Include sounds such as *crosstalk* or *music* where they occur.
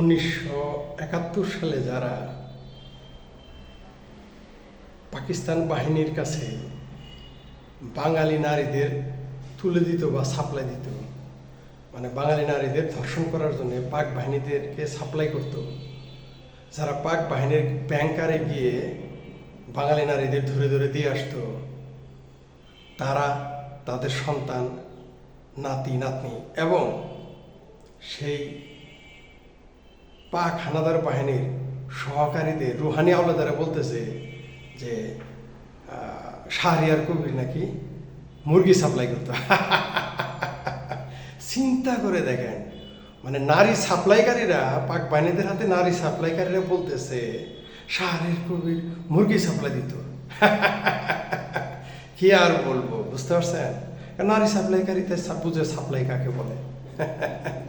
উনিশশো একাত্তর সালে যারা পাকিস্তান বাহিনীর কাছে বাঙালি নারীদের তুলে দিত বা সাপ্লাই দিত মানে বাঙালি নারীদের ধর্ষণ করার জন্য পাক বাহিনীদেরকে সাপ্লাই করত, যারা পাক বাহিনীর ব্যাংকারে গিয়ে বাঙালি নারীদের ধরে ধরে দিয়ে আসতো, তারা তাদের সন্তান, নাতি, নাতনি এবং সেই পাক হানাদার বাহিনীর সহকারীদের রুহানি আওলাদারা বলতেছে যে শাহরিয়ার কবির নাকি মুরগি সাপ্লাই করতো। *laughs* চিন্তা করে দেখেন মানে নারী সাপ্লাইকারীরা, পাক বাহিনীদের হাতে নারী সাপ্লাইকারীরা বলতেছে, শাহরিয়ার কবির মুরগি সাপ্লাই দিত। *laughs* কি আর বলব, বুঝতে পারছেন? নারী সাপ্লাইকারীতে বুঝে সাপ্লাই কাকে বলে? *laughs*